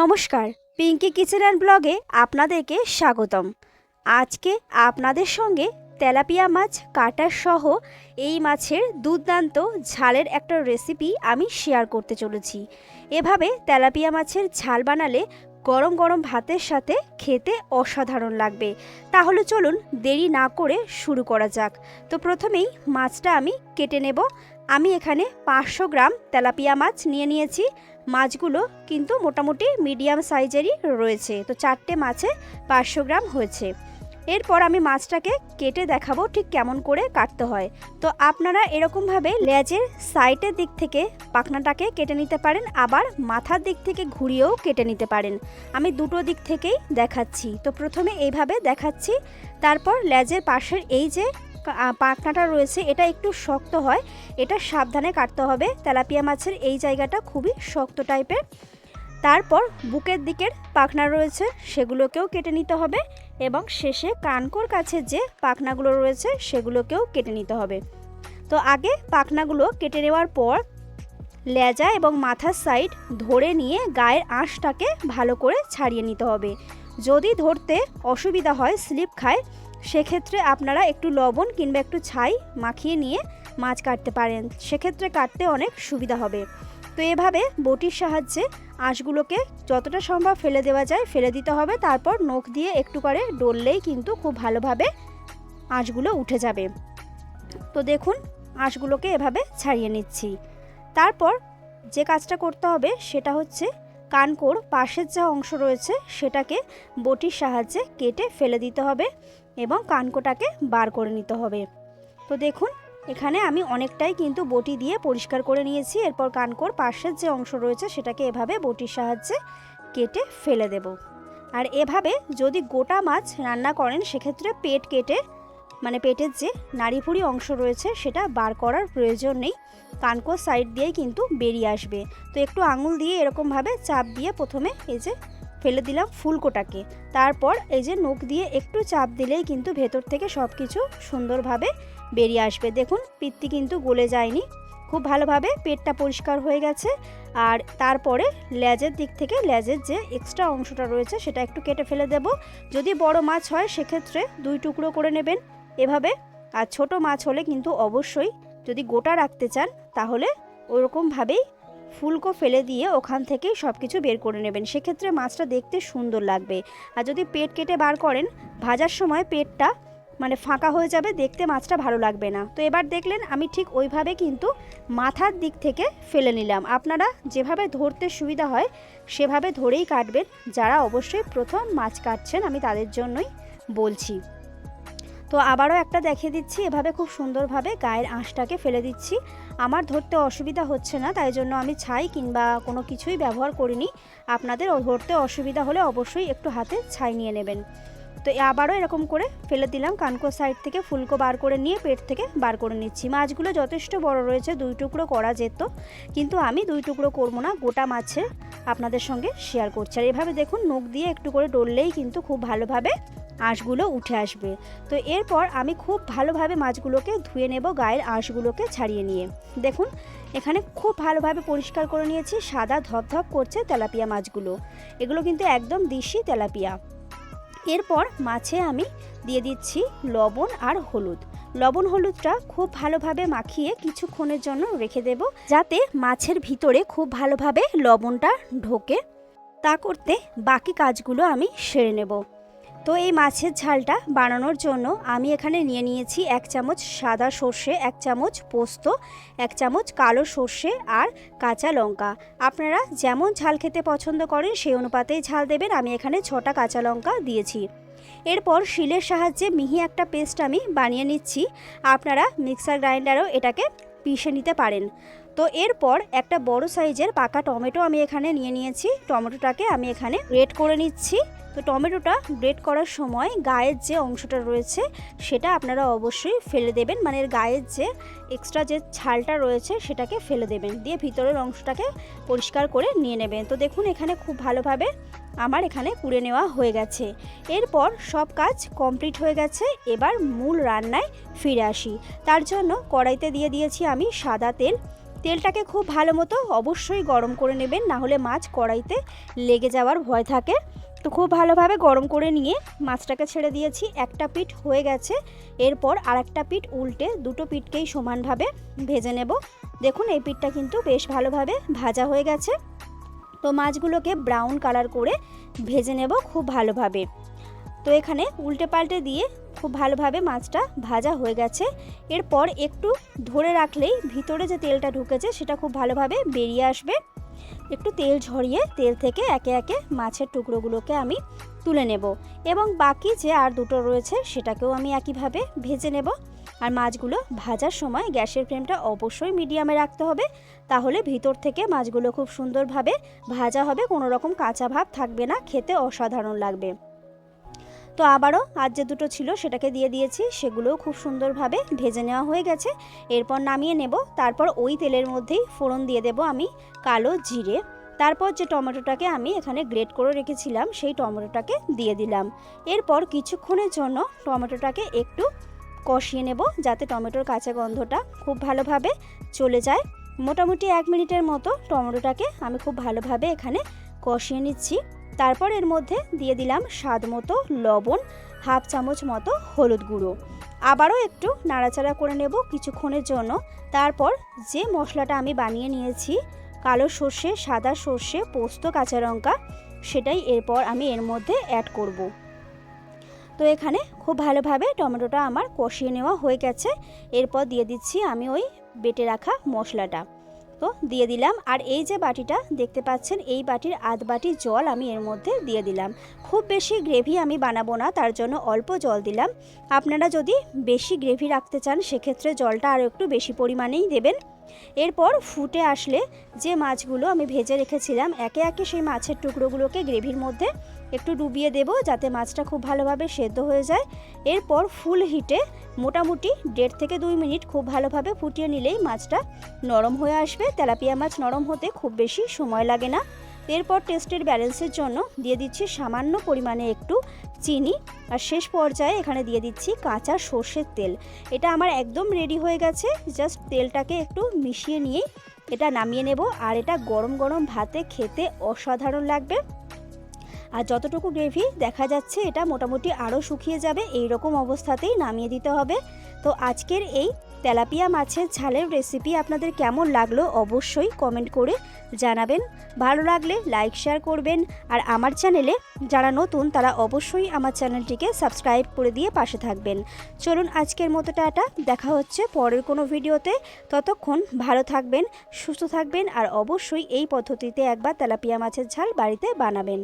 নমস্কার, Pinki kitchen and ব্লগে আপনাদেরকে স্বাগতম। আজকে আপনাদের সঙ্গে তেলাপিয়া মাছ কাটার সহ এই মাছের দুর্দান্ত ঝালের একটা রেসিপি আমি শেয়ার করতে চলেছি। এভাবে তেলাপিয়া মাছের ঝাল বানালে গরম গরম ভাতের সাথে খেতে অসাধারণ লাগবে। তাহলে চলুন দেরি না করে শুরু করা যাক। তো প্রথমেই মাছটা আমি কেটে নেব। আমি এখানে পাঁচশো গ্রাম তেলাপিয়া মাছ নিয়ে নিয়েছি। মাছগুলো কিন্তু মোটামুটি মিডিয়াম সাইজেরই রয়েছে। তো চারটে মাছে পাঁচশো গ্রাম হয়েছে। এরপর আমি মাছটাকে কেটে দেখাবো ঠিক কেমন করে কাটতে হয়। তো আপনারা এরকমভাবে লেজের সাইডের দিক থেকে পাখনাটাকে কেটে নিতে পারেন, আবার মাথার দিক থেকে ঘুরিয়েও কেটে নিতে পারেন। আমি দুটো দিক থেকেই দেখাচ্ছি। তো প্রথমে এইভাবে দেখাচ্ছি, তারপর লেজের পাশের এই যে পাখনাটা রয়েছে, এটা একটু শক্ত হয়, এটা সাবধানে কাটতে হবে। তেলাপিয়া মাছের এই জায়গাটা খুবই শক্ত টাইপের। তারপর বুকের দিকের পাখনা রয়েছে, সেগুলোকেও কেটে নিতে হবে এবং শেষে কানকোর কাছে যে পাখনাগুলো রয়েছে, সেগুলোকেও কেটে নিতে হবে। তো আগে পাখনাগুলো কেটে নেওয়ার পর লেজা এবং মাথার সাইড ধরে নিয়ে গায়ের আঁশটাকে ভালো করে ছাড়িয়ে নিতে হবে। যদি ধরতে অসুবিধা হয়, স্লিপ খায় সেক্ষেত্রে আপনারা একটু লবণ কিংবা একটু ছাই মাখিয়ে নিয়ে মাছ কাটতে পারেন। সেক্ষেত্রে কাটতে অনেক সুবিধা হবে। তো এভাবে বটির সাহায্যে আঁশগুলোকে যতটা সম্ভব ফেলে দেওয়া যায়, ফেলে দিতে হবে। তারপর নখ দিয়ে একটু করে ডললেই কিন্তু খুব ভালোভাবে আঁশগুলো উঠে যাবে। তো দেখুন, আঁশগুলোকে এভাবে ছাড়িয়ে নিচ্ছি। তারপর যে কাজটা করতে হবে সেটা হচ্ছে কানকোর পাশের যা অংশ রয়েছে সেটাকে বটির সাহায্যে কেটে ফেলে দিতে হবে এবং কানকোটাকে বার করে নিতে হবে। তো দেখুন, এখানে আমি অনেকটাই কিন্তু বটি দিয়ে পরিষ্কার করে নিয়েছি। এরপর কানকোর পাশের যে অংশ রয়েছে সেটাকে এভাবে বটির সাহায্যে কেটে ফেলে দেব। আর এভাবে যদি গোটা মাছ রান্না করেন, সেক্ষেত্রে পেট কেটে মানে পেটের যে নাড়িভুড়ি অংশ রয়েছে সেটা বার করার প্রয়োজন নেই। কানকোর সাইড দিয়েই কিন্তু বেরিয়ে আসবে। তো একটু আঙুল দিয়ে এরকমভাবে চাপ দিয়ে প্রথমে এই যে ফেলে দিলাম ফুলকোটাকে। তারপর এই যে নখ দিয়ে একটু চাপ দিলেই কিন্তু ভেতর থেকে সব কিছু সুন্দরভাবে বেরিয়ে আসবে। দেখুন, পিত্তি কিন্তু গলে যায়নি। খুব ভালোভাবে পেটটা পরিষ্কার হয়ে গেছে। আর তারপরে লেজের দিক থেকে লেজের যে এক্সট্রা অংশটা রয়েছে সেটা একটু কেটে ফেলে দেব। যদি বড় মাছ হয় সেক্ষেত্রে দুই টুকরো করে নেবেন। এভাবে, আর ছোট মাছ হলে কিন্তু অবশ্যই যদি গোটা রাখতে চান, তাহলে ওরকমভাবেই ফুলকো ফেলে দিয়ে ওখান থেকেই সব কিছু বের করে নেবেন। সেক্ষেত্রে মাছটা দেখতে সুন্দর লাগবে। আর যদি পেট কেটে বার করেন, ভাজার সময় পেটটা মানে ফাঁকা হয়ে যাবে, দেখতে মাছটা ভালো লাগবে না। তো এবার দেখলেন, আমি ঠিক ওইভাবে কিন্তু মাথার দিক থেকে ফেলে নিলাম। আপনারা যেভাবে ধরতে সুবিধা হয়, সেভাবে ধরেই কাটবেন। যারা অবশ্যই প্রথম মাছ কাটছেন, আমি তাদের জন্যই বলছি। তো আবারও একটা দেখিয়ে দিচ্ছি, এভাবে খুব সুন্দরভাবে গায়ের আঁশটাকে ফেলে দিচ্ছি। আমার ধরতে অসুবিধা হচ্ছে না, তাই জন্য আমি ছাই কিংবা কোনো কিছুই ব্যবহার করিনি। আপনাদের ধরতে অসুবিধা হলে অবশ্যই একটু হাতে ছাই নিয়ে নেবেন। তো আবারও এরকম করে ফেলে দিলাম, কানকো সাইড থেকে ফুলকো বার করে নিয়ে পেট থেকে বার করে নিচ্ছি। মাছগুলো যথেষ্ট বড় রয়েছে, দুই টুকরো করা যেত, কিন্তু আমি দুই টুকরো করব না, গোটা মাছে আপনাদের সঙ্গে শেয়ার করছি। আর এভাবে দেখুন, নখ দিয়ে একটু করে ডললেই কিন্তু খুব ভালোভাবে আঁশগুলো উঠে আসবে। তো এরপর আমি খুব ভালোভাবে মাছগুলোকে ধুয়ে নেব গায়ের আঁশগুলোকে ছাড়িয়ে নিয়ে। দেখুন, এখানে খুব ভালোভাবে পরিষ্কার করে নিয়েছি, সাদা ধপধপ করছে তেলাপিয়া মাছগুলো। এগুলো কিন্তু একদম দিশি তেলাপিয়া। এরপর মাছে আমি দিয়ে দিচ্ছি লবণ আর হলুদ। লবণ হলুদটা খুব ভালোভাবে মাখিয়ে কিছুক্ষণের জন্য রেখে দেব, যাতে মাছের ভিতরে খুব ভালোভাবে লবণটা ঢোকে। তা করতে বাকি কাজগুলো আমি সেরে নেব। তো এই মাছের ঝালটা বানানোর জন্য আমি এখানে নিয়ে নিয়েছি এক চামচ সাদা সর্ষে, এক চামচ পোস্ত, এক চামচ কালো সর্ষে আর কাঁচা লঙ্কা। আপনারা যেমন ঝাল খেতে পছন্দ করেন, সেই অনুপাতেই ঝাল দেবেন। আমি এখানে ছটা কাঁচা লঙ্কা দিয়েছি। এরপর শিলের সাহায্যে মিহি একটা পেস্ট আমি বানিয়ে নিচ্ছি। আপনারা মিক্সার গ্রাইন্ডারও এটাকে পিষে নিতে পারেন। তো এরপর একটা বড় সাইজের পাকা টমেটো আমি এখানে নিয়ে নিয়েছি। টমেটোটাকে আমি এখানে রেড করে নিচ্ছি। তো টমেটোটা গ্রেট করার সময় গায়ের যে অংশটা রয়েছে সেটা আপনারা অবশ্যই ফেলে দেবেন। মানে এর গায়ের যে এক্সট্রা যে ছালটা রয়েছে সেটাকে ফেলে দেবেন। দিয়ে ভিতরের অংশটাকে পরিষ্কার করে নিয়ে নেবেন। তো দেখুন এখানে খুব ভালোভাবে আমার এখানে পুড়ে নেওয়া হয়ে গেছে। এরপর সব কাজ কমপ্লিট হয়ে গেছে। এবার মূল রান্নায় ফিরে আসি। তার জন্য কড়াইতে দিয়ে দিয়েছি আমি সাদা তেল। তেলটাকে খুব ভালো মতো অবশ্যই গরম করে নেবেন। না হলে মাছ কড়াইতে লেগে যাওয়ার ভয় থাকে। তো খুব ভালোভাবে গরম করে নিয়ে মাছটাকে ছেড়ে দিয়েছি। একটা পিঠ হয়ে গেছে। এরপর আরেকটা পিঠ উল্টে দুটো পিঠকেই সমানভাবে ভেজে নেব। দেখুন, এই পিঠটা কিন্তু বেশ ভালোভাবে ভাজা হয়ে গেছে। তো মাছগুলোকে ব্রাউন কালার করে ভেজে নেব খুব ভালোভাবে। তো এখানে উল্টে পাল্টে দিয়ে খুব ভালোভাবে মাছটা ভাজা হয়ে গেছে। এরপর একটু ধরে রাখলেই ভিতরে যে তেলটা ঢুকেছে, সেটা খুব ভালোভাবে বেরিয়ে আসবে। একটু তেল ঝরিয়ে তেল থেকে একে একে মাছের টুকরোগুলোকে আমি তুলে নেব এবং বাকি যে আর দুটো রয়েছে সেটাকেও আমি একইভাবে ভেজে নেব। আর মাছগুলো ভাজার সময় গ্যাসের ফ্লেমটা অবশ্যই মিডিয়ামে রাখতে হবে, তাহলে ভিতর থেকে মাছগুলো খুব সুন্দরভাবে ভাজা হবে, কোনো রকম কাঁচা ভাব থাকবে না, খেতে অসাধারণ লাগবে। তো আবারও আজ যে দুটো ছিল সেটাকে দিয়ে দিয়েছি, সেগুলোও খুব সুন্দরভাবে ভেজে নেওয়া হয়ে গেছে। এরপর নামিয়ে নেব, তারপর ওই তেলের মধ্যেই ফোড়ন দিয়ে দেব আমি কালো জিরে। তারপর যে টমেটোটাকে আমি এখানে গ্রেট করে রেখেছিলাম, সেই টমেটোটাকে দিয়ে দিলাম। এরপর কিছুক্ষণের জন্য টমেটোটাকে একটু কষিয়ে নেব, যাতে টমেটোর কাঁচা গন্ধটা খুব ভালোভাবে চলে যায়। মোটামুটি এক মিনিটের মতো টমেটোটাকে আমি খুব ভালোভাবে এখানে কষিয়ে নিচ্ছি। তারপর এর মধ্যে দিয়ে দিলাম স্বাদ মতো লবণ, হাফ চামচ মতো হলুদ গুঁড়ো। আবারও একটু নাড়াচাড়া করে নেব কিছুক্ষণের জন্য। তারপর যে মশলাটা আমি বানিয়ে নিয়েছি, কালো সর্ষে, সাদা সর্ষে, পোস্ত, কাঁচা লঙ্কা, সেটাই এরপর আমি এর মধ্যে অ্যাড করব। তো এখানে খুব ভালোভাবে টমেটোটা আমার কষিয়ে নেওয়া হয়ে গেছে। এরপর দিয়ে দিচ্ছি আমি ওই বেটে রাখা মশলাটা। তো দিয়ে দিলাম। আর এই যে বাটিটা, দেখতে পাচ্ছেন, এই বাটির আধ বাটি জল আমি এর মধ্যে দিয়ে দিলাম। খুব বেশি গ্রেভি আমি বানাবো না, তার জন্য অল্প জল দিলাম। আপনারা যদি বেশি গ্রেভি রাখতে চান, সেক্ষেত্রে জলটা আরও একটু বেশি পরিমাণেই দেবেন। এরপর ফুটে আসলে যে মাছগুলো আমি ভেজে রেখেছিলাম, একে একে সেই মাছের টুকরোগুলোকে গ্রেভির মধ্যে একটু ডুবিয়ে দেব যাতে মাছটা খুব ভালোভাবে সেদ্ধ হয়ে যায়। এরপর ফুল হিটে মোটামুটি দেড় থেকে দুই মিনিট খুব ভালোভাবে ফুটিয়ে নিলেই মাছটা নরম হয়ে আসবে। তেলাপিয়া মাছ নরম হতে খুব বেশি সময় লাগে না। এরপর টেস্টের ব্যালেন্সের জন্য দিয়ে দিচ্ছি সামান্য পরিমাণে একটু চিনি। আর শেষ পর্যায়ে এখানে দিয়ে দিচ্ছি কাঁচা সর্ষের তেল। এটা আমার একদম রেডি হয়ে গেছে। জাস্ট তেলটাকে একটু মিশিয়ে নিয়েই এটা নামিয়ে নেব। আর এটা গরম গরম ভাতে খেতে অসাধারণ লাগবে। আর যতটুকু গ্রেভি দেখা যাচ্ছে, এটা মোটামুটি আরও শুকিয়ে যাবে এই রকম অবস্থাতেই নামিয়ে দিতে হবে। তো আজকের এই তেলাপিয়া মাছের ঝালের রেসিপি আপনাদের কেমন লাগল অবশ্যই কমেন্ট করে জানাবেন। ভালো লাগলে লাইক শেয়ার করবেন, আর আমার চ্যানেলে যারা নতুন, তারা অবশ্যই আমার চ্যানেলটিকে সাবস্ক্রাইব করে দিয়ে পাশে থাকবেন। চলুন আজকের মতো টাটা, দেখা হচ্ছে পরের কোনো ভিডিওতে ততক্ষণ ভালো থাকবেন, সুস্থ থাকবেন, আর অবশ্যই এই পদ্ধতিতে একবার তেলাপিয়া মাছের ঝাল বাড়িতে বানাবেন।